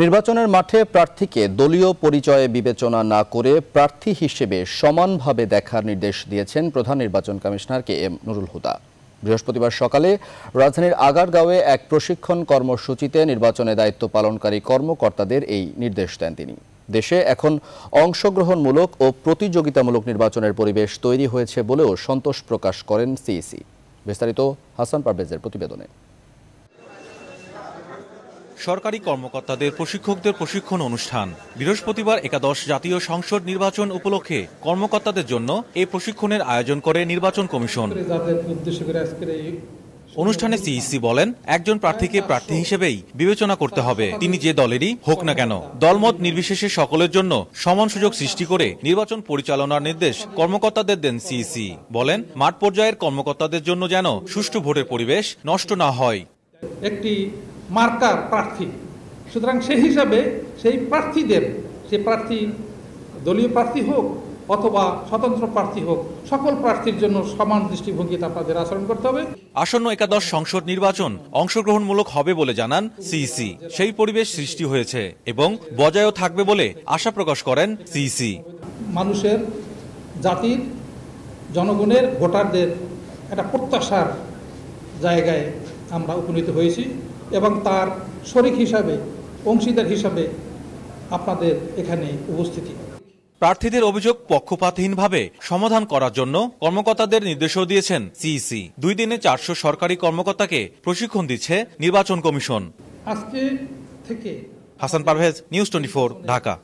নির্বাচনের মাঠে প্রার্থীকে দলীয় পরিচয়ে বিবেচনা না করে প্রার্থী হিসেবে সমানভাবে দেখার নির্দেশ দিয়েছেন প্রধান নির্বাচন commissioner K M Nurul Huda. বৃহস্পতিবার সকালে রাজধানীর আগারগাঁওয়ে এক প্রশিক্ষণ কর্মসূচিতে নির্বাচনে দায়িত্ব পালনকারী কর্মকর্তাদের এই নির্দেশ দেন তিনি। দেশে এখন অংশগ্রহণমূলক ও প্রতিযোগিতামূলক নির্বাচনের পরিবেশ তৈরি হয়েছে বলেও সন্তোষ প্রকাশ করেন সিইসি। বিস্তারিত হাসান পারভেজের প্রতিবেদনে। সরকারি কর্মকর্তাদের, প্রশিক্ষকদের প্রশিক্ষণ অনুষ্ঠান। বৃহস্পতিবার একাদশ জাতীয় সংসদ নির্বাচন উপলক্ষে কর্মকর্তাদের জন্য এই প্রশিক্ষণের আয়োজন করে নির্বাচন কমিশন। অনুষ্ঠানে সিইসি বলেন, একজন প্রার্থীকে প্রার্থী হিসেবেই বিবেচনা করতে হবে। তিনি যে দলেরই হোক না কেন, দলমত নির্বিশেষে সকলের জন্য সমান সুযোগ সৃষ্টি করে নির্বাচন পরিচালনার নির্দেশ কর্মকর্তাদের দেন সিইসি। বলেন, মাঠ পর্যায়ের কর্মকর্তাদের জন্য যেন সুষ্ঠু ভোটের পরিবেশ নষ্ট না হয়। একটি মার্কার প্রার্থী। সুতরাং সেই হিসাবে সেই প্রার্থীদের সে প্রার্থী দলীয় প্রার্থী হোক অথবা স্বতন্ত্র প্রার্থী হোক সকল প্রার্থীর জন্য সমান দৃষ্টিভঙ্গিতে আপনাদের আচরণ করতে হবে। আসন্ন একাদশ সংসদ নির্বাচন অংশগ্রহণমূলক হবে বলে জানান সিইসি। সেই পরিবেশ সৃষ্টি হয়েছে এবং বজায়ও থাকবে বলে আশা প্রকাশ করেন সিইসি। মানুষের জাতির জনগণের ভোটারদের একটা প্রত্যাশার জায়গায় আমরা উপনীত হয়েছি। এবং তার শরিক হিসাবে অংশীদার হিসাবে আপনাদের এখানে উপস্থিতি। প্রার্থীদের অভিযোগ পক্ষপাতহীনভাবে সমাধান করার জন্য কর্মকর্তাদের নির্দেশও দিয়েছেন সিইসি। দুই দিনে চারশো সরকারি কর্মকর্তাকে প্রশিক্ষণ দিচ্ছে নির্বাচন কমিশন। আজকে থেকে হাসান পারভেজ নিউজ টোয়েন্টি ঢাকা।